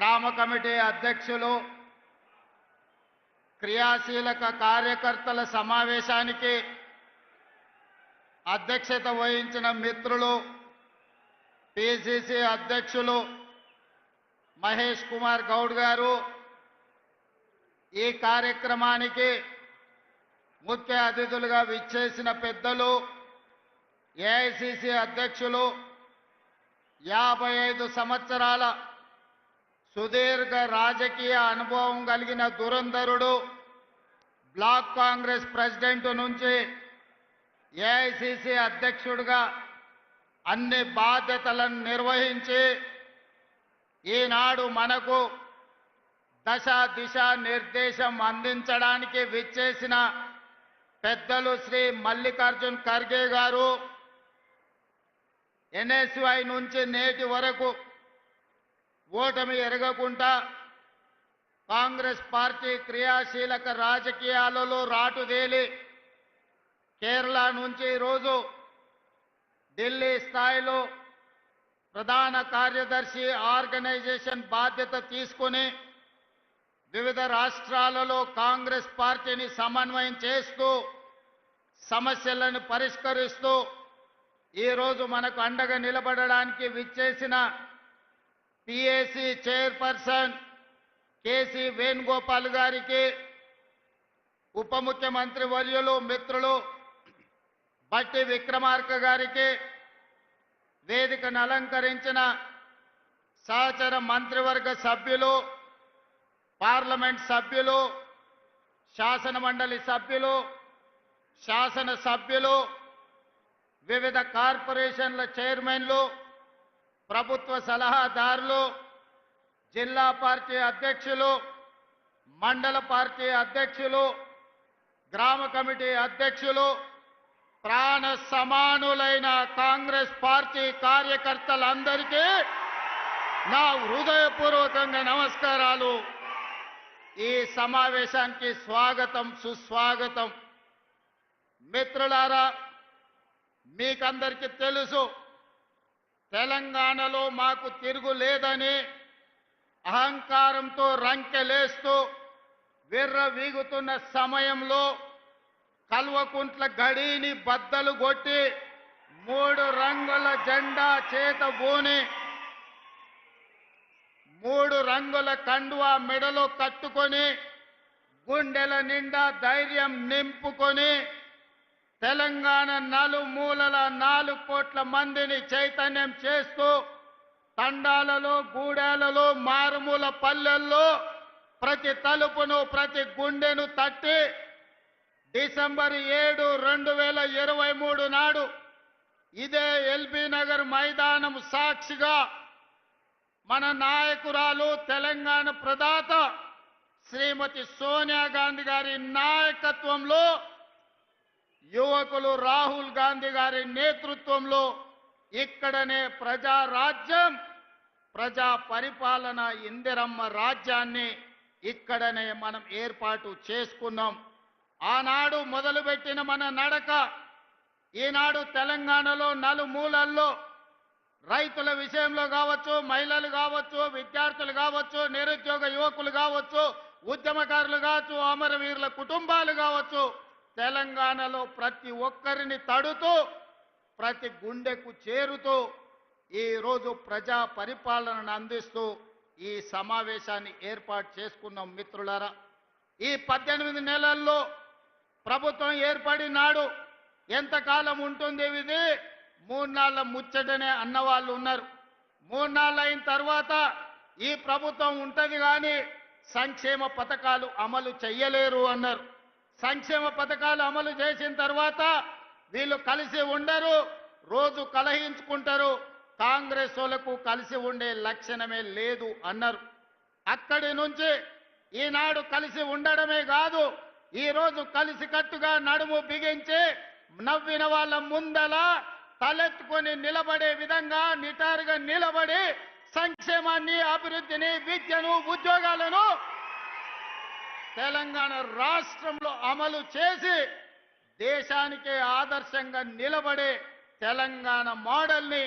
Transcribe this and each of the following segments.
గ్రామ కమిటీ అధ్యక్షులు క్రియాశీలక కార్యకర్తల సమావేశానికి అధ్యక్షత వహించిన మిత్రులు పిసిసి అధ్యక్షులు మహేష్ కుమార్ గౌడ్ గారు. ఈ కార్యక్రమానికి ముఖ్య అతిథులుగా విచ్చేసిన పెద్దలు ఏఐసిసి అధ్యక్షులు యాభై ఐదు సంవత్సరాల సుదీర్ఘ రాజకీయ అనుభవం కలిగిన దురంధరుడు బ్లాక్ కాంగ్రెస్ ప్రెసిడెంట్ నుంచి ఏఐసిసి అధ్యక్షుడిగా అన్ని బాధ్యతలను నిర్వహించి ఈనాడు మనకు దశ దిశ నిర్దేశం అందించడానికి విచ్చేసిన పెద్దలు శ్రీ మల్లికార్జున్ ఖర్గే గారు ఎన్ఎస్వై నుంచి నేటి వరకు ఓటమి ఎరగకుండా కాంగ్రెస్ పార్టీ క్రియాశీలక రాజకీయాలలో రాటుదేలి కేరళ నుంచి ఈరోజు ఢిల్లీ స్థాయిలో ప్రధాన కార్యదర్శి ఆర్గనైజేషన్ బాధ్యత తీసుకుని వివిధ రాష్ట్రాలలో కాంగ్రెస్ పార్టీని సమన్వయం చేస్తూ సమస్యలను పరిష్కరిస్తూ ఈరోజు మనకు అండగా నిలబడడానికి విచ్చేసిన పిఏసి చైర్పర్సన్ కేసీ వేణుగోపాల్ గారికి ఉప ముఖ్యమంత్రి వర్యులు మిత్రులు బట్టి విక్రమార్క గారికి వేదికను అలంకరించిన సహచర మంత్రివర్గ సభ్యులు పార్లమెంట్ సభ్యులు శాసన మండలి సభ్యులు శాసన సభ్యులు వివిధ కార్పొరేషన్ల చైర్మన్లు ప్రభుత్వ సలహాదారులు జిల్లా పార్టీ అధ్యక్షులు మండల పార్టీ అధ్యక్షులు గ్రామ కమిటీ అధ్యక్షులు ప్రాణ సమానులైన కాంగ్రెస్ పార్టీ కార్యకర్తలందరికీ నా హృదయపూర్వకంగా నమస్కారాలు. ఈ సమావేశానికి స్వాగతం సుస్వాగతం. మిత్రులారా మీకందరికీ తెలుసు తెలంగాణలో మాకు తిరుగు లేదని అహంకారంతో రంకెలేస్తూ విర్ర వీగుతున్న సమయంలో కల్వకుంట్ల గడిని బద్దలు కొట్టి మూడు రంగుల జెండా చేత బూని మూడు రంగుల కండువా మెడలో కట్టుకొని గుండెల నిండా ధైర్యం నింపుకొని తెలంగాణ నలుమూలల నాలుగు కోట్ల మందిని చైతన్యం చేస్తూ తండాలలో గూడాలలో మారుమూల పల్లెల్లో ప్రతి తలుపును ప్రతి గుండెను తట్టి డిసెంబర్ ఏడు రెండు వేల ఇరవై మూడు నాడు ఇదే ఎల్బీ నగర్ మైదానం సాక్షిగా మన నాయకురాలు తెలంగాణ ప్రదాత శ్రీమతి సోనియా గాంధీ గారి నాయకత్వంలో యువకులు రాహుల్ గాంధీ గారి నేతృత్వంలో ఇక్కడనే ప్రజా రాజ్యం ప్రజా పరిపాలన ఇందిరమ్మ రాజ్యాన్ని ఇక్కడనే మనం ఏర్పాటు చేసుకున్నాం. ఆనాడు మొదలుపెట్టిన మన నడక ఈనాడు తెలంగాణలో నలుమూలల్లో రైతుల విషయంలో కావచ్చు మహిళలు కావచ్చు విద్యార్థులు కావచ్చు నిరుద్యోగ యువకులు కావచ్చు ఉద్యమకారులు కావచ్చు అమరవీరుల కుటుంబాలు కావచ్చు తెలంగాణలో ప్రతి ఒక్కరిని తడుతూ ప్రతి గుండెకు చేరుతూ ఈరోజు ప్రజా పరిపాలనను అందిస్తూ ఈ సమావేశాన్ని ఏర్పాటు చేసుకున్నాం మిత్రులారా. ఈ పద్దెనిమిది నెలల్లో ప్రభుత్వం ఏర్పడినాడు ఎంతకాలం ఉంటుంది ఇది? మూడు నాళ్ళ ముచ్చటనే అన్నవాళ్ళు ఉన్నారు. మూడు నాళ్ళు అయిన తర్వాత ఈ ప్రభుత్వం ఉంటుంది కానీ సంక్షేమ పథకాలు అమలు చెయ్యలేరు అన్నారు. సంక్షేమ పథకాలు అమలు చేసిన తర్వాత వీళ్ళు కలిసి ఉండరు రోజు కలహించుకుంటారు. కాంగ్రెస్ వాళ్ళకు కలిసి ఉండే లక్షణమే లేదు అన్నారు. అక్కడి నుంచి ఈనాడు కలిసి ఉండడమే కాదు ఈ రోజు కలిసి కట్టుగా నడుము బిగించి నవ్విన వాళ్ళ ముందల తలెత్తుకొని నిలబడే విధంగా నిటారుగా నిలబడి సంక్షేమాన్ని అభివృద్ధిని విద్యను ఉద్యోగాలను తెలంగాణ రాష్ట్రంలో అమలు చేసి దేశానికే ఆదర్శంగా నిలబడే తెలంగాణ మోడల్ని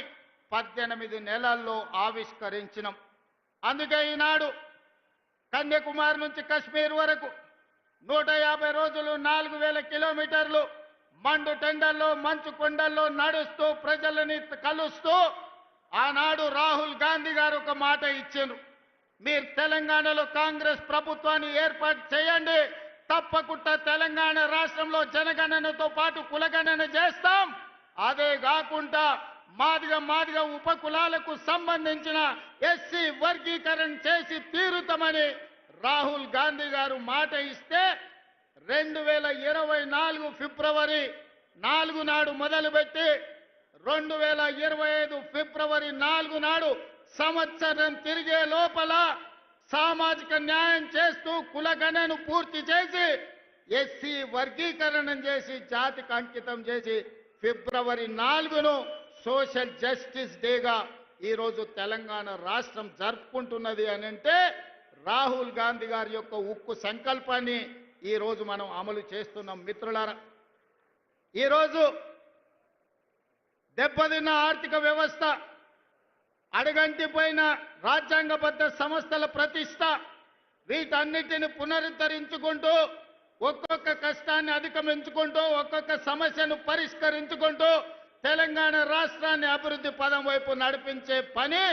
పద్దెనిమిది నెలల్లో ఆవిష్కరించినాం. అందుకే ఈనాడు కన్యాకుమారి నుంచి కశ్మీర్ వరకు నూట యాభై రోజులు నాలుగు వేల కిలోమీటర్లు మండు టెండల్లో మంచు కొండల్లో నడుస్తూ ప్రజలని కలుస్తూ ఆనాడు రాహుల్ గాంధీ గారు ఒక మాట ఇచ్చారు మీరు తెలంగాణలో కాంగ్రెస్ ప్రభుత్వాన్ని ఏర్పాటు చేయండి. తప్పకుండా తెలంగాణ రాష్ట్రంలో జనగణనతో పాటు కులగణన చేస్తాం. అదే కాకుండా మాదిగ మాదిగ ఉపకులాలకు సంబంధించిన ఎస్సీ వర్గీకరణ చేసి తీరుతామని రాహుల్ గాంధీ గారు మాట ఇస్తే రెండు వేల ఇరవై నాలుగు ఫిబ్రవరి నాలుగు నాడు మొదలుపెట్టి రెండు వేల ఇరవై ఐదు ఫిబ్రవరి నాలుగు నాడు సంవత్సరం తిరిగే లోపల సామాజిక న్యాయం చేస్తూ కులగణను పూర్తి చేసి ఎస్సీ వర్గీకరణం చేసి జాతికి అంకితం చేసి ఫిబ్రవరి నాలుగును సోషల్ జస్టిస్ డేగా ఈరోజు తెలంగాణ రాష్ట్రం జరుపుకుంటున్నది అని అంటే రాహుల్ గాంధీ గారి యొక్క ఉక్కు సంకల్పాన్ని ఈరోజు మనం అమలు చేస్తున్నాం మిత్రులారా. ఈరోజు దెబ్బతిన్న ఆర్థిక వ్యవస్థ అడగంటిపోయిన రాజ్యాంగబద్ధ సంస్థల ప్రతిష్ట వీటన్నిటిని పునరుద్ధరించుకుంటూ ఒక్కొక్క కష్టాన్ని అధిగమించుకుంటూ ఒక్కొక్క సమస్యను పరిష్కరించుకుంటూ తెలంగాణ రాష్ట్రాన్ని అభివృద్ధి పదం వైపు నడిపించే పని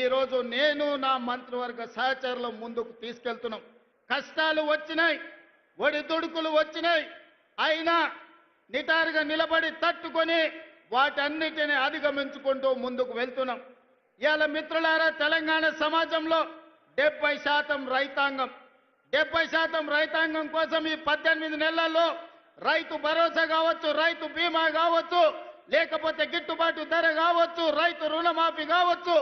ఈరోజు నేను నా మంత్రివర్గ సహచరులు ముందుకు తీసుకెళ్తున్నాం. కష్టాలు వచ్చినాయి ఒడిదుడుకులు వచ్చినాయి. అయినా నిటారుగా నిలబడి తట్టుకొని వాటన్నిటిని అధిగమించుకుంటూ ముందుకు వెళ్తున్నాం. ఇవాళ మిత్రులారా తెలంగాణ సమాజంలో డెబ్బై శాతం రైతాంగం. డెబ్బై శాతం రైతాంగం కోసం ఈ పద్దెనిమిది నెలల్లో రైతు భరోసా కావచ్చు రైతు బీమా కావచ్చు లేకపోతే గిట్టుబాటు ధర కావచ్చు రైతు రుణమాఫీ కావచ్చు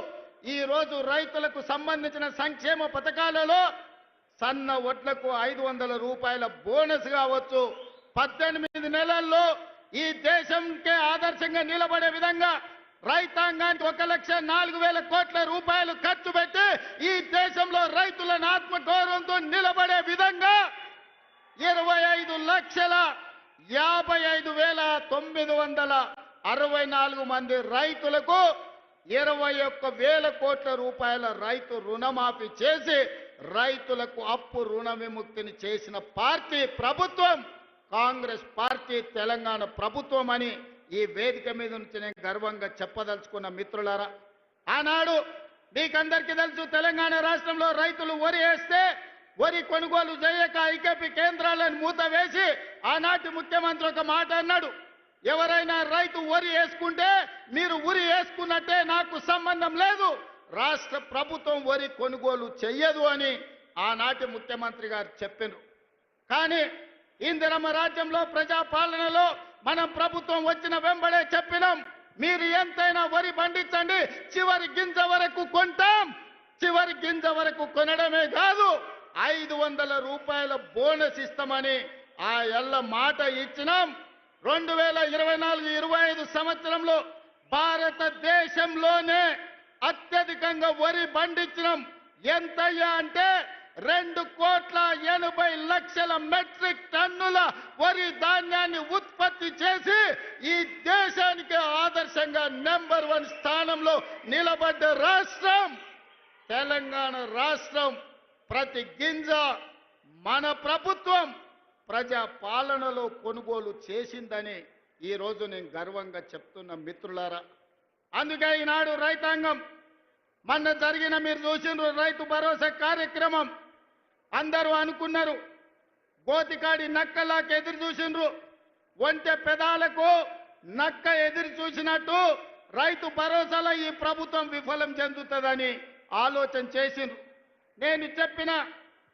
ఈ రోజు రైతులకు సంబంధించిన సంక్షేమ పథకాలలో సన్న వడ్లకు ఐదు వందల రూపాయల బోనస్ కావచ్చు. పద్దెనిమిది నెలల్లో ఈ దేశంకే ఆదర్శంగా నిలబడే విధంగా రైతాంగానికి ఒక లక్ష నాలుగు వేల కోట్ల రూపాయలు ఖర్చు పెట్టి ఈ దేశంలో రైతులను ఆత్మగౌరవంతో నిలబడే విధంగా ఇరవై ఐదు లక్షల యాభై ఐదు వేల తొమ్మిది వందల అరవై నాలుగు మంది రైతులకు ఇరవై ఒక్క వేల కోట్ల రూపాయల రైతు రుణమాఫీ చేసి రైతులకు అప్పు రుణ విముక్తిని చేసిన పార్టీ ప్రభుత్వం కాంగ్రెస్ పార్టీ తెలంగాణ ప్రభుత్వం అని ఈ వేదిక మీద నుంచి నేను గర్వంగా చెప్పదలుచుకున్న మిత్రులారా ఆనాడు మీకందరికీ తెలుసు తెలంగాణ రాష్ట్రంలో రైతులు వరి వేస్తే వరి కొనుగోలు చేయక ఐకేపీ కేంద్రాలను మూత వేసి ఆనాటి ముఖ్యమంత్రి ఒక మాట అన్నాడు. ఎవరైనా రైతు వరి వేసుకుంటే మీరు ఉరి వేసుకున్నట్టే నాకు సంబంధం లేదు. రాష్ట్ర ప్రభుత్వం వరి కొనుగోలు చెయ్యదు అని ఆనాటి ముఖ్యమంత్రి గారు చెప్పారు కానీ ఇందిరమ్మ రాజ్యంలో ప్రజాపాలనలో మనం ప్రభుత్వం వచ్చిన వెంబడే చెప్పినాం మీరు ఎంతైనా వరి పండించండి చివరి గింజ వరకు కొంటాం. చివరి గింజ వరకు కొనడమే కాదు ఐదు వందల రూపాయల బోనస్ ఇస్తామని ఆ ఎల్ల మాట ఇచ్చినాం. రెండు వేల ఇరవై నాలుగు ఇరవై ఐదు సంవత్సరంలో భారతదేశంలోనే అత్యధికంగా వరి పండించినాం. ఎంతయ్యా అంటే రెండు కోట్ల ఎనభై లక్షల మెట్రిక్ టన్నుల వరి ధాన్యాన్ని ఉత్పత్తి చేసి ఈ దేశానికి ఆదర్శంగా నెంబర్ వన్ స్థానంలో నిలబడ్డ రాష్ట్రం తెలంగాణ రాష్ట్రం ప్రతి గింజ మన ప్రభుత్వం ప్రజా పాలనలో కొనుగోలు చేసిందని ఈరోజు నేను గర్వంగా చెప్తున్న మిత్రులారా. అందుకే ఈనాడు రైతాంగం మొన్న జరిగిన మీరు చూసిన రైతు భరోసా కార్యక్రమం అందరూ అనుకున్నారు. గోతికాడి నక్కలాకి ఎదురు చూసిండ్రు. ఒంటె పెదాలకు నక్క ఎదురు చూసినట్టు రైతు భరోసాలో ఈ ప్రభుత్వం విఫలం చెందుతుందని ఆలోచన చేసిండ్రు. నేను చెప్పిన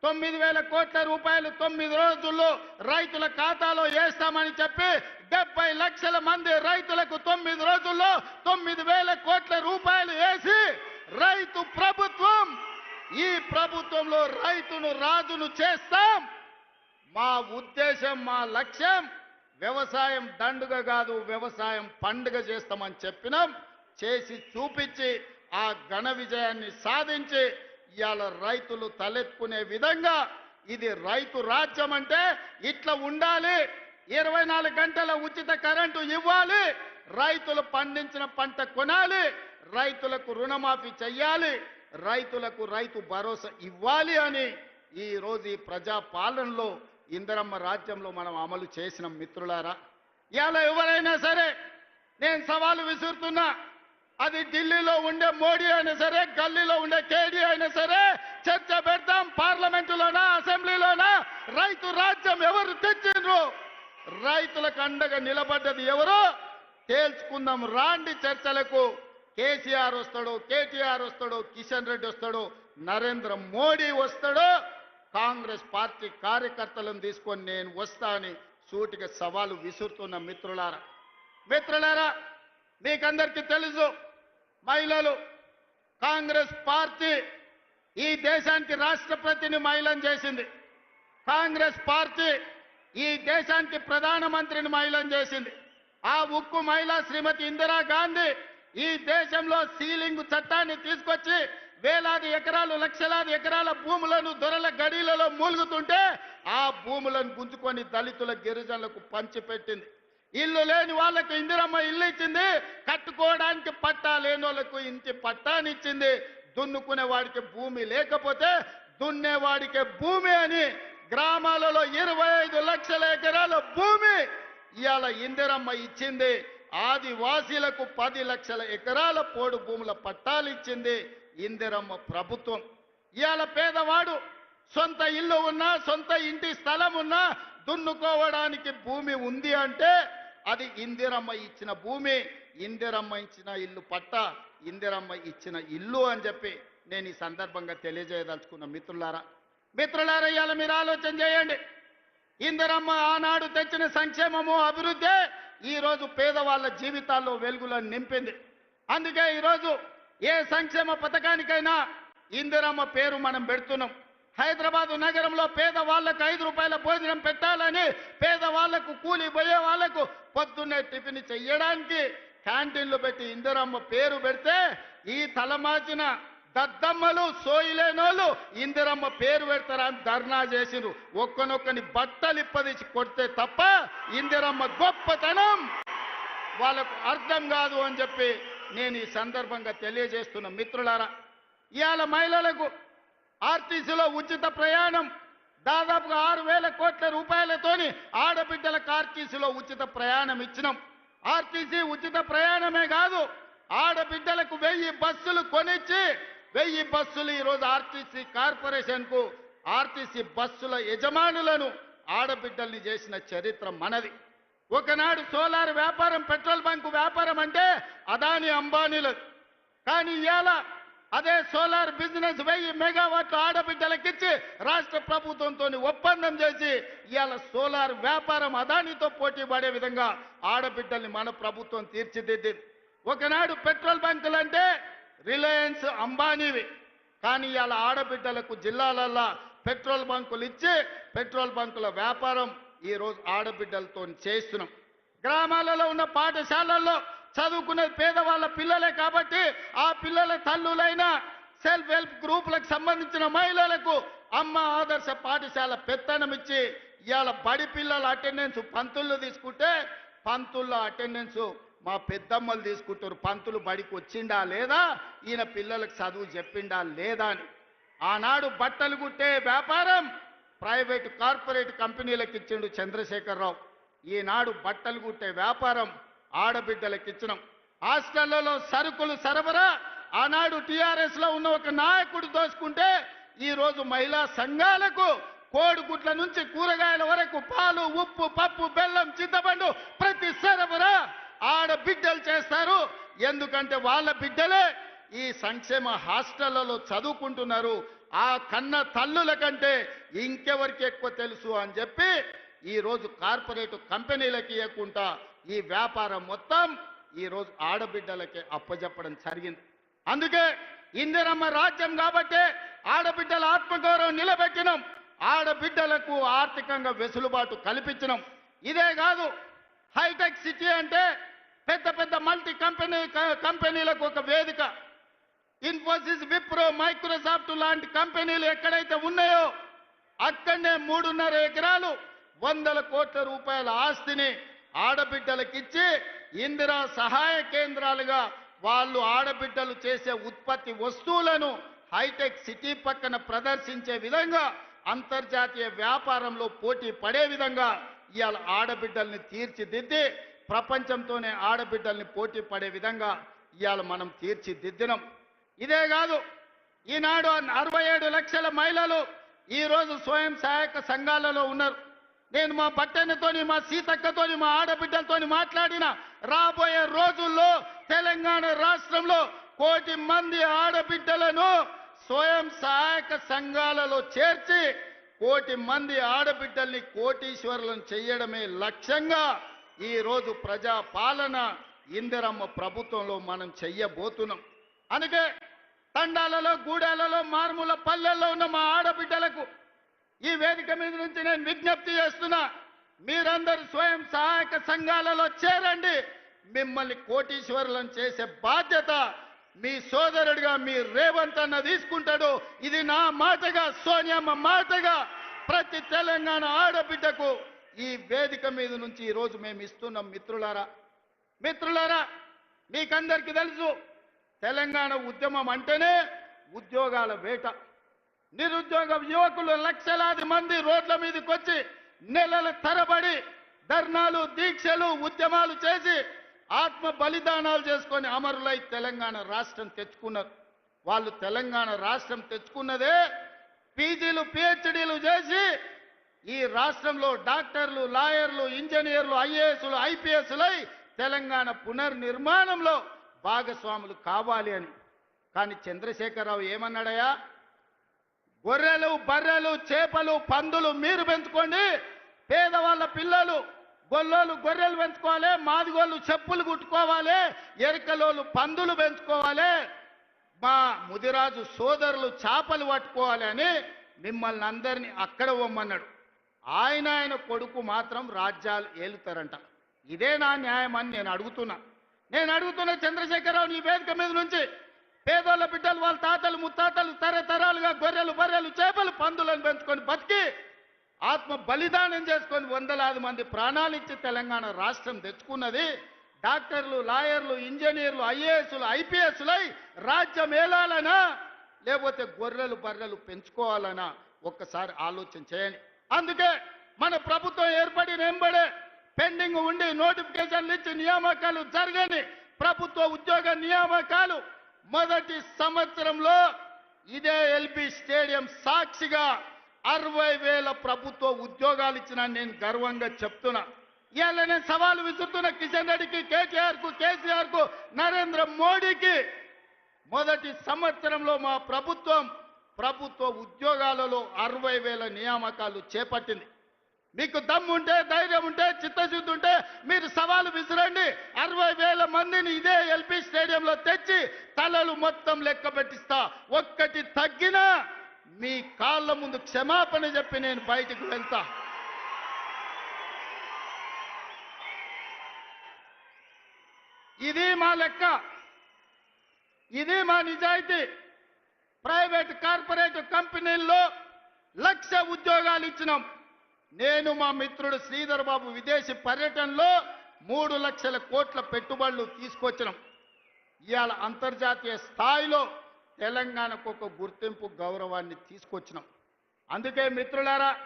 తొమ్మిది వేల కోట్ల రూపాయలు తొమ్మిది రోజుల్లో రైతుల ఖాతాలో వేస్తామని చెప్పి డెబ్బై లక్షల మంది రైతులకు తొమ్మిది రోజుల్లో తొమ్మిది వేల కోట్ల రూపాయలు వేసి రైతు ప్రభుత్వం ఈ ప్రభుత్వంలో రైతును రాజును చేస్తాం. మా ఉద్దేశం మా లక్ష్యం వ్యవసాయం దండుగ కాదు వ్యవసాయం పండుగ చేస్తామని చెప్పినాం. చేసి చూపించి ఆ ఘన విజయాన్ని సాధించి ఇవాళ రైతులు తలెత్తుకునే విధంగా ఇది రైతు రాజ్యం అంటే ఇట్లా ఉండాలి. ఇరవై నాలుగు గంటల ఉచిత కరెంటు ఇవ్వాలి. రైతులు పండించిన పంట కొనాలి. రైతులకు రుణమాఫీ చెయ్యాలి. రైతులకు రైతు భరోసా ఇవ్వాలి అని ఈరోజు ఈ ప్రజా పాలనలో ఇందరమ్మ రాజ్యంలో మనం అమలు చేసిన మిత్రులారా ఇలా ఎవరైనా సరే నేను సవాలు విసురుతున్నా అది ఢిల్లీలో ఉండే మోడీ అయినా సరే గల్లీలో ఉండే కేడీ అయినా సరే చర్చ పెడతాం పార్లమెంటులోనా అసెంబ్లీలోనా రైతు రాజ్యం ఎవరు తెచ్చిండ్రు? రైతులకు అండగా నిలబడ్డది ఎవరు? తేల్చుకుందాం రాండి చర్చలకు. కేసీఆర్ వస్తాడు కేటీఆర్ వస్తాడు కిషన్ రెడ్డి వస్తాడు నరేంద్ర మోడీ వస్తాడు కాంగ్రెస్ పార్టీ కార్యకర్తలను తీసుకొని నేను వస్తా అని సూటిగా సవాలు విసురుతున్న మిత్రులారా. మిత్రులారా మీకందరికీ తెలుసు మహిళలు కాంగ్రెస్ పార్టీ ఈ దేశానికి రాష్ట్రపతిని మహిళను చేసింది. కాంగ్రెస్ పార్టీ ఈ దేశానికి ప్రధానమంత్రిని మహిళను చేసింది. ఆ ఉక్కు మహిళ శ్రీమతి ఇందిరా గాంధీ ఈ దేశంలో సీలింగ్ చట్టాన్ని తీసుకొచ్చి వేలాది ఎకరాలు లక్షలాది ఎకరాల భూములను దొరల గడీలలో మూలుగుతుంటే ఆ భూములను గుంజుకొని దళితుల గిరిజనులకు పంచిపెట్టింది. ఇల్లు లేని వాళ్ళకి ఇందిరమ్మ ఇల్లు ఇచ్చింది. కట్టుకోవడానికి పట్టా లేని వాళ్ళకు ఇంటి పట్టానిచ్చింది దున్నుకునే వాడికి భూమి లేకపోతే దున్నేవాడికి భూమి అని గ్రామాలలో ఇరవై ఐదు లక్షల ఎకరాల భూమి ఇవాళ ఇందిరమ్మ ఇచ్చింది. ఆదివాసీలకు పది లక్షల ఎకరాల పోడు భూముల పట్టాలు ఇచ్చింది ఇందిరమ్మ ప్రభుత్వం. ఇవాళ పేదవాడు సొంత ఇల్లు ఉన్నా సొంత ఇంటి స్థలం ఉన్నా దున్నుకోవడానికి భూమి ఉంది అంటే అది ఇందిరమ్మ ఇచ్చిన భూమి ఇందిరమ్మ ఇచ్చిన ఇల్లు పట్ట ఇందిరమ్మ ఇచ్చిన ఇల్లు అని చెప్పి నేను ఈ సందర్భంగా తెలియజేయదలుచుకున్న మిత్రులారా. మిత్రులారా ఇవాళ మీరు ఆలోచన చేయండి. ఇందిరమ్మ ఆనాడు తెచ్చిన సంక్షేమము అభివృద్ధి ఈరోజు పేదవాళ్ళ జీవితాల్లో వెలుగులను నింపింది. అందుకే ఈరోజు ఏ సంక్షేమ పథకానికైనా ఇందిరమ్మ పేరు మనం పెడుతున్నాం. హైదరాబాదు నగరంలో పేదవాళ్ళకు ఐదు రూపాయల భోజనం పెట్టాలని పేదవాళ్ళకు కూలి పోయే వాళ్ళకు పొద్దున్నే టిఫిన్ చెయ్యడానికి క్యాంటీన్లు పెట్టి ఇందిరమ్మ పేరు పెడితే ఈ తలమాచిన దద్దమ్మలు సోయిలేనోళ్ళు ఇందిరమ్మ పేరు పెడతారా అని ధర్నా చేసిండ్రు. ఒక్కనొక్కని బట్టలు ఇప్పదీసి కొడితే తప్ప ఇందిరమ్మ గొప్పతనం. వాళ్ళకు అర్థం కాదు అని చెప్పి నేను ఈ సందర్భంగా తెలియజేస్తున్న మిత్రులారా ఇవాళ మహిళలకు ఆర్టీసీలో ఉచిత ప్రయాణం దాదాపుగా ఆరు వేల కోట్ల రూపాయలతోని ఆడబిడ్డలకు ఆర్టీసీలో ఉచిత ప్రయాణం ఇచ్చినాం. ఆర్టీసీ ఉచిత ప్రయాణమే కాదు ఆడబిడ్డలకు వెయ్యి బస్సులు కొనిచ్చి వెయ్యి బస్సులు ఈరోజు ఆర్టీసీ కార్పొరేషన్కు ఆర్టీసీ బస్సుల యజమానులను ఆడబిడ్డల్ని చేసిన చరిత్ర మనది. ఒకనాడు సోలార్ వ్యాపారం పెట్రోల్ బంకు వ్యాపారం అంటే అదాని అంబానీలది కానీ ఇవాళ అదే సోలార్ బిజినెస్ వెయ్యి మెగావాట్లు ఆడబిడ్డలకిచ్చి రాష్ట్ర ప్రభుత్వంతో ఒప్పందం చేసి ఇవాళ సోలార్ వ్యాపారం అదానితో పోటీ పడే విధంగా ఆడబిడ్డల్ని మన ప్రభుత్వం తీర్చిదిద్దింది. ఒకనాడు పెట్రోల్ బంకులంటే రిలయన్స్ అంబానీవి. కానీ ఇవాళ ఆడబిడ్డలకు జిల్లాలల్లా పెట్రోల్ బంకులు ఇచ్చి పెట్రోల్ బంకుల వ్యాపారం ఈరోజు ఆడబిడ్డలతో చేస్తున్నాం. గ్రామాలలో ఉన్న పాఠశాలల్లో చదువుకునే పేదవాళ్ళ పిల్లలే కాబట్టి ఆ పిల్లల తల్లులైన సెల్ఫ్ హెల్ప్ గ్రూపులకు సంబంధించిన మహిళలకు అమ్మ ఆదర్శ పాఠశాల పెత్తనం ఇచ్చి ఇవాళ బడి పిల్లల అటెండెన్స్ పంతుల్లో తీసుకుంటే పంతుల్లో అటెండెన్స్ మా పెద్దమ్మలు తీసుకుంటారు పంతులు బడికి వచ్చిండా లేదా? ఈయన పిల్లలకు చదువు చెప్పిండా లేదా అని. ఆనాడు బట్టలు కుట్టే వ్యాపారం ప్రైవేటు కార్పొరేట్ కంపెనీలకు ఇచ్చిండు చంద్రశేఖరరావు. ఈనాడు బట్టలు కుట్టే వ్యాపారం ఆడబిడ్డలకు ఇచ్చినాం. హాస్టళ్ళలో సరుకులు సరఫరా ఆనాడు టీఆర్ఎస్లో ఉన్న ఒక నాయకుడు దోచుకుంటే ఈరోజు మహిళా సంఘాలకు కోడిగుడ్ల నుంచి కూరగాయల వరకు పాలు ఉప్పు పప్పు బెల్లం చింతపండు ప్రతి సరఫరా ఆడబిడ్డలు చేస్తారు. ఎందుకంటే వాళ్ళ బిడ్డలే ఈ సంక్షేమ హాస్టళ్ళలో చదువుకుంటున్నారు. ఆ కన్న తల్లుల కంటే ఇంకెవరికి ఎక్కువ తెలుసు అని చెప్పి ఈరోజు కార్పొరేట్ కంపెనీలకి ఇవ్వకుండా ఈ వ్యాపారం మొత్తం ఈరోజు ఆడబిడ్డలకే అప్పజెప్పడం జరిగింది. అందుకే ఇందిరమ్మ రాజ్యం కాబట్టి ఆడబిడ్డల ఆత్మగౌరవం నిలబెట్టినాం. ఆడబిడ్డలకు ఆర్థికంగా వెసులుబాటు కల్పించినాం. ఇదే కాదు హైటెక్ సిటీ అంటే పెద్ద పెద్ద మల్టీ కంపెనీ కంపెనీలకు ఒక వేదిక. ఇన్ఫోసిస్ విప్రో మైక్రోసాఫ్ట్ లాంటి కంపెనీలు ఎక్కడైతే ఉన్నాయో అక్కడనే మూడున్నర ఎకరాలు వందల కోట్ల రూపాయల ఆస్తిని ఆడబిడ్డలకిచ్చి ఇందిరా సహాయ కేంద్రాలుగా వాళ్ళు ఆడబిడ్డలు చేసే ఉత్పత్తి వస్తువులను హైటెక్ సిటీ పక్కన ప్రదర్శించే విధంగా అంతర్జాతీయ వ్యాపారంలో పోటీ పడే విధంగా ఇవాళ ఆడబిడ్డల్ని తీర్చిదిద్ది ప్రపంచంతోనే ఆడబిడ్డల్ని పోటీ పడే విధంగా ఇవాళ మనం తీర్చిదిద్దినాం. ఇదే కాదు ఈనాడు అరవై ఏడు లక్షల మహిళలు ఈరోజు స్వయం సహాయక సంఘాలలో ఉన్నారు. నేను మా బట్టెనతోని మా సీతక్కతోని మా ఆడబిడ్డలతోని మాట్లాడిన రాబోయే రోజుల్లో తెలంగాణ రాష్ట్రంలో కోటి మంది ఆడబిడ్డలను స్వయం సహాయక సంఘాలలో చేర్చి కోటి మంది ఆడబిడ్డల్ని కోటీశ్వరులను చేయడమే లక్ష్యంగా ఈరోజు ప్రజా పాలన ఇందిరమ్మ ప్రభుత్వంలో మనం చెయ్యబోతున్నాం. అందుకే తండాలలో గూడాలలో మారుమూల పల్లెల్లో ఉన్న మా ఆడబిడ్డలకు ఈ వేదిక మీద నుంచి నేను విజ్ఞప్తి చేస్తున్నా మీరందరూ స్వయం సహాయక సంఘాలలో చేరండి. మిమ్మల్ని కోటీశ్వరులను చేసే బాధ్యత మీ సోదరుడిగా మీ రేవంత్ అన్న తీసుకుంటాడు. ఇది నా మాటగా సోనియమ్మ మాటగా. ప్రతి తెలంగాణ ఆడబిడ్డకు ఈ వేదిక మీద నుంచి ఈ రోజు మేము ఇస్తున్నాం మిత్రులారా. మిత్రులారా మీకందరికీ తెలుసు తెలంగాణ ఉద్యమం అంటేనే ఉద్యోగాల వేట. నిరుద్యోగ యువకులు లక్షలాది మంది రోడ్ల మీదకి వచ్చి నెలల తరబడి ధర్నాలు దీక్షలు ఉద్యమాలు చేసి ఆత్మ బలిదానాలు చేసుకొని అమరులై తెలంగాణ రాష్ట్రం తెచ్చుకున్నారు. వాళ్ళు తెలంగాణ రాష్ట్రం తెచ్చుకున్నదే పీజీలు పిహెచ్డీలు చేసి ఈ రాష్ట్రంలో డాక్టర్లు లాయర్లు ఇంజనీర్లు ఐఏఎస్లు ఐపీఎస్లై తెలంగాణ పునర్నిర్మాణంలో భాగస్వాములు కావాలి అని. కానీ చంద్రశేఖరరావు ఏమన్నాడయా గొర్రెలు బర్రెలు చేపలు పందులు మీరు పెంచుకోండి. పేదవాళ్ళ పిల్లలు గొల్లోలు గొర్రెలు పెంచుకోవాలి మాదిగోళ్ళు చెప్పులు కుట్టుకోవాలి ఎరికలోళ్ళు పందులు పెంచుకోవాలి. మా ముదిరాజు సోదరులు చేపలు పట్టుకోవాలి అని మిమ్మల్ని అందరినీ అక్కడ పొమ్మన్నాడు. ఆయన ఆయన కొడుకు మాత్రం రాజ్యాలు ఏలుతారంట. ఇదే నా న్యాయం అని నేను అడుగుతున్నా. నేను అడుగుతున్న చంద్రశేఖరరావు నీ వేదిక మీద నుంచి పేదోళ్ళ బిడ్డలు వాళ్ళ తాతలు ముత్తాతలు తరతరాలుగా గొర్రెలు బర్రెలు చేపలు పందులను పెంచుకొని బతికి ఆత్మ బలిదానం చేసుకొని వందలాది మంది ప్రాణాలు ఇచ్చి తెలంగాణ రాష్ట్రం తెచ్చుకున్నది. డాక్టర్లు లాయర్లు ఇంజనీర్లు ఐఏఎస్లు ఐపీఎస్లై రాజ్యం ఏలాలనా లేకపోతే గొర్రెలు బర్రెలు పెంచుకోవాలనా? ఒక్కసారి ఆలోచన చేయండి. అందుకే మన ప్రభుత్వం ఏర్పడిన ఎంబడే పెండింగ్ ఉండి నోటిఫికేషన్లు ఇచ్చి నియామకాలు జరగని ప్రభుత్వ ఉద్యోగ నియామకాలు మొదటి సంవత్సరంలో ఇదే ఎల్బి స్టేడియం సాక్షిగా అరవై వేల ప్రభుత్వ ఉద్యోగాలు ఇచ్చిన నేను గర్వంగా చెప్తున్నా. ఇవాళ నేను సవాలు విసురుతున్న కిషన్ రెడ్డికి కేటీఆర్కు కేసీఆర్కు నరేంద్ర మోడీకి మొదటి సంవత్సరంలో మా ప్రభుత్వం ప్రభుత్వ ఉద్యోగాలలో అరవై వేల నియామకాలు చేపట్టింది. మీకు దమ్ము ఉంటే ధైర్యం ఉంటే చిత్తశుద్ధి ఉంటే మీరు సవాలు విసిరండి. అరవై వేల మందిని ఇదే ఎల్పి స్టేడియంలో తెచ్చి తలలు మొత్తం లెక్క పెట్టిస్తా. ఒక్కటి తగ్గినా మీ కాళ్ళ ముందు క్షమాపణ చెప్పి నేను బయటికి వెళ్తా. ఇది మా లెక్క. ఇది మా నిజాయితీ. ప్రైవేట్ కార్పొరేట్ కంపెనీల్లో లక్ష ఉద్యోగాలు ఇచ్చినాం. నేను మా మిత్రుడు శ్రీధర్ బాబు విదేశీ పర్యటనలో మూడు లక్షల కోట్ల పెట్టుబడులు తీసుకొచ్చినాం. ఇవాళ అంతర్జాతీయ స్థాయిలో తెలంగాణకు ఒక గుర్తింపు గౌరవాన్ని తీసుకొచ్చినాం. అందుకే మిత్రులారా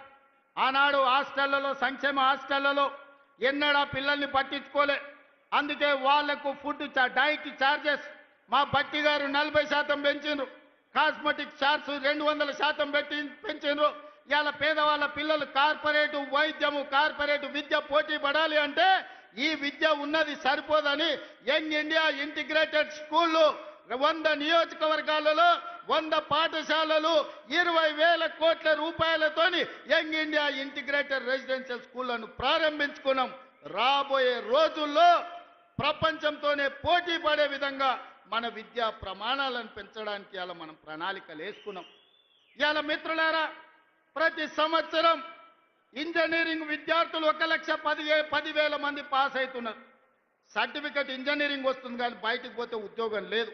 ఆనాడు హాస్టళ్ళలో సంక్షేమ హాస్టళ్ళలో ఎన్నడా పిల్లల్ని పట్టించుకోలే. అందుకే వాళ్ళకు ఫుడ్ చా- డైట్ చార్జెస్. మా భక్తి గారు నలభై శాతం పెంచిండ్రు. కాస్మెటిక్ చార్జ్ రెండు వందల శాతం పెట్టి పెంచిండ్రు. ఇవాళ పేదవాళ్ళ పిల్లలు కార్పొరేట్ వైద్యము కార్పొరేట్ విద్య పోటీ పడాలి అంటే ఈ విద్య ఉన్నది సరిపోదని యంగ్ ఇండియా ఇంటిగ్రేటెడ్ స్కూళ్ళు వంద నియోజకవర్గాలలో వంద పాఠశాలలు ఇరవై వేల కోట్ల రూపాయలతోని యంగ్ ఇండియా ఇంటిగ్రేటెడ్ రెసిడెన్షియల్ స్కూళ్ళను ప్రారంభించుకున్నాం. రాబోయే రోజుల్లో ప్రపంచంతోనే పోటీ పడే విధంగా మన విద్యా ప్రమాణాలను పెంచడానికి ఇలా మనం ప్రణాళికలు వేసుకున్నాం. ఇలా మిత్రులారా ప్రతి సంవత్సరం ఇంజనీరింగ్ విద్యార్థులు ఒక లక్ష పది పదివేల మంది పాస్ అవుతున్నారు. సర్టిఫికెట్ ఇంజనీరింగ్ వస్తుంది కానీ బయటకు పోతే ఉద్యోగం లేదు.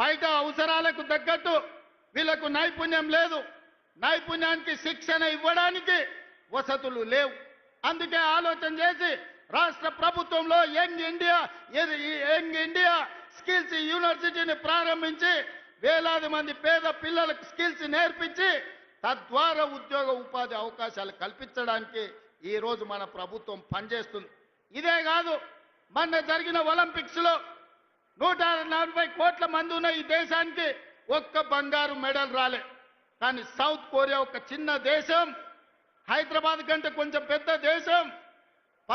బయట అవసరాలకు తగ్గట్టు వీళ్ళకు నైపుణ్యం లేదు. నైపుణ్యానికి శిక్షణ ఇవ్వడానికి వసతులు లేవు. అందుకే ఆలోచన చేసి రాష్ట్ర ప్రభుత్వంలో young India young India skills యూనివర్సిటీని ప్రారంభించి వేలాది మంది పేద పిల్లలకు స్కిల్స్ నేర్పించి తద్వారా ఉద్యోగ ఉపాధి అవకాశాలు కల్పించడానికి ఈ రోజు మన ప్రభుత్వం పనిచేస్తుంది. ఇదే కాదు మొన్న జరిగిన ఒలింపిక్స్లో నూట నలభై కోట్ల మంది ఉన్న ఈ దేశానికి ఒక్క బంగారు మెడల్ రాలే. కానీ సౌత్ కొరియా ఒక చిన్న దేశం హైదరాబాద్ కంటే కొంచెం పెద్ద దేశం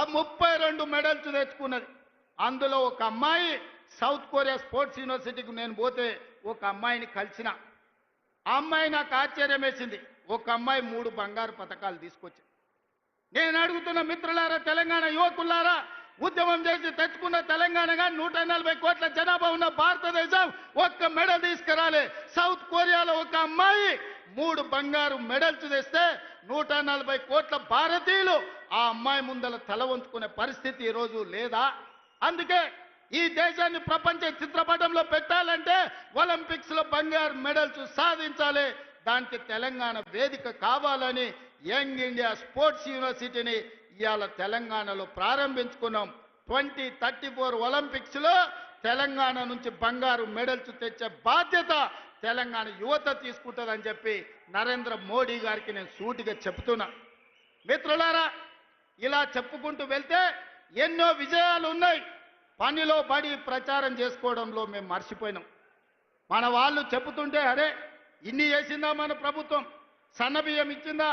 ముప్పై రెండు మెడల్స్ తెచ్చుకున్నది. అందులో ఒక అమ్మాయి సౌత్ కొరియా స్పోర్ట్స్ యూనివర్సిటీకి నేను పోతే ఒక అమ్మాయిని కలిసిన. ఆ అమ్మాయి నాకు ఆశ్చర్యం వేసింది. ఒక అమ్మాయి మూడు బంగారు పథకాలు తీసుకొచ్చింది. నేను అడుగుతున్న మిత్రులారా తెలంగాణ యువకులారా ఉద్యమం చేసి తెచ్చుకున్న తెలంగాణగా నూట నలభై కోట్ల జనాభా ఉన్న భారతదేశం ఒక్క మెడల్ తీసుకురాలే. సౌత్ కొరియాలో ఒక అమ్మాయి మూడు బంగారు మెడల్స్ తెస్తే నూట నలభై కోట్ల భారతీయులు ఆ అమ్మాయి ముందల తల వంచుకునే పరిస్థితి ఈరోజు లేదా? అందుకే ఈ దేశాన్ని ప్రపంచ చిత్రపటంలో పెట్టాలంటే ఒలింపిక్స్లో బంగారు మెడల్స్ సాధించాలి. దానికి తెలంగాణ వేదిక కావాలని యంగ్ ఇండియా స్పోర్ట్స్ యూనివర్సిటీని ఇవాళ తెలంగాణలో ప్రారంభించుకున్నాం. ట్వంటీ థర్టీ ఫోర్ ఒలింపిక్స్లో తెలంగాణ నుంచి బంగారు మెడల్స్ తెచ్చే బాధ్యత తెలంగాణ యువత తీసుకుంటుందని చెప్పి నరేంద్ర మోడీ గారికి నేను సూటిగా చెప్తున్నా మిత్రులారా ఇలా చెప్పుకుంటూ వెళ్తే ఎన్నో విజయాలు ఉన్నాయి. పనిలో పడి ప్రచారం చేసుకోవడంలో మేము మర్చిపోయినాం. మన వాళ్ళు చెబుతుంటే అరే ఇన్ని చేసిందా మన ప్రభుత్వం? సన్నబియ్యం ఇచ్చిందా?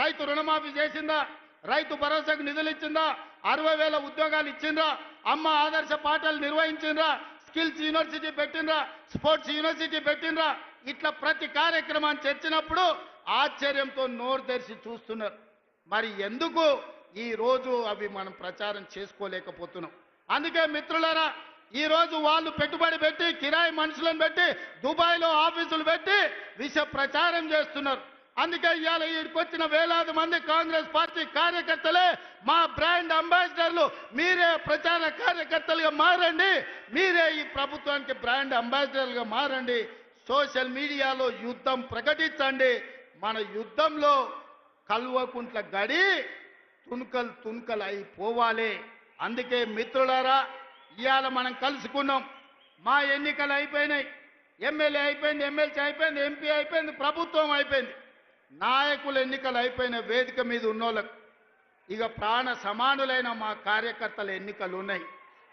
రైతు రుణమాఫీ చేసిందా? రైతు భరోసాకు నిధులు ఇచ్చిందా అరవై వేల ఉద్యోగాలు ఇచ్చిండ్రా? అమ్మ ఆదర్శ పాఠాలు నిర్వహించిండ్రా? స్కిల్స్ యూనివర్సిటీ పెట్టిండ్రా? స్పోర్ట్స్ యూనివర్సిటీ పెట్టిండ్రా? ఇట్లా ప్రతి కార్యక్రమాన్ని చర్చినప్పుడు ఆశ్చర్యంతో నోరు తెరిచి చూస్తున్నారు. మరి ఎందుకు ఈ రోజు అవి మనం ప్రచారం చేసుకోలేకపోతున్నాం? అందుకే మిత్రులారా ఈరోజు వాళ్ళు పెట్టుబడి పెట్టి కిరాయి మనుషులను పెట్టి దుబాయ్లో ఆఫీసులు పెట్టి విష ప్రచారం చేస్తున్నారు. అందుకే ఇవాళ వచ్చిన వేలాది మంది కాంగ్రెస్ పార్టీ కార్యకర్తలే మా బ్రాండ్ అంబాసిడర్లు మీరే ప్రచార కార్యకర్తలుగా మారండి మీరే ఈ ప్రభుత్వానికి బ్రాండ్ అంబాసిడర్లుగా మారండి సోషల్ మీడియాలో యుద్ధం ప్రకటించండి మన యుద్ధంలో కల్వకుంట్ల గడి తుణుకలు తుణుకలు అయిపోవాలి అందుకే మిత్రులారా ఇవాళ మనం కలుసుకున్నాం మా ఎన్నికలు అయిపోయినాయి ఎమ్మెల్యే అయిపోయింది ఎమ్మెల్సీ అయిపోయింది ఎంపీ అయిపోయింది ప్రభుత్వం అయిపోయింది. నాయకుల ఎన్నికలు అయిపోయిన వేదిక మీద ఉన్నోళ్ళకు ఇక ప్రాణ సమానులైన మా కార్యకర్తల ఎన్నికలు ఉన్నాయి.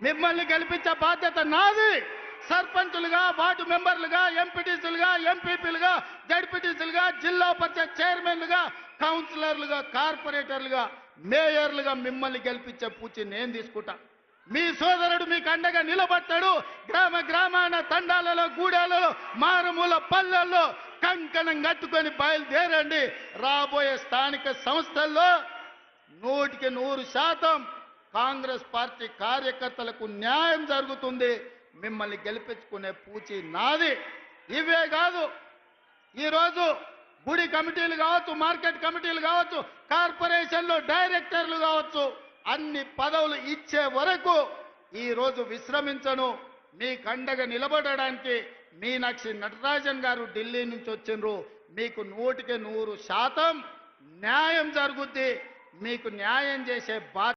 మిమ్మల్ని గెలిపించే బాధ్యత నాది. సర్పంచులుగా వార్డు మెంబర్లుగా ఎంపీటీసీలుగా ఎంపీపీలుగా జడ్పీటీసీలుగా జిల్లా పరిషత్ చైర్మన్లుగా కౌన్సిలర్లుగా కార్పొరేటర్లుగా మేయర్లుగా మిమ్మల్ని గెలిపించే పూచి నేను తీసుకుంటా. మీ సోదరుడు మీకు అండగా నిలబడతాడు. గ్రామ గ్రామాన తండాలలో గూడాలలో మారుమూల పల్లెల్లో కంకణం కట్టుకొని బయలుదేరండి. రాబోయే స్థానిక సంస్థల్లో నూటికి నూరు శాతం కాంగ్రెస్ పార్టీ కార్యకర్తలకు న్యాయం జరుగుతుంది. మిమ్మల్ని గెలిపించుకునే పూచి నాది. ఇవే కాదు ఈరోజు గుడి కమిటీలు కావచ్చు మార్కెట్ కమిటీలు కావచ్చు కార్పొరేషన్లు డైరెక్టర్లు కావచ్చు అన్ని పదవులు ఇచ్చే వరకు ఈ రోజు విశ్రమించను. మీ కండగ నిలబడడానికి మీనాక్షి నటరాజన్ గారు ఢిల్లీ నుంచి వచ్చిండ్రు. మీకు నూటికి నూరు శాతం న్యాయం జరుగుద్ది. మీకు న్యాయం చేసే బాధ్యత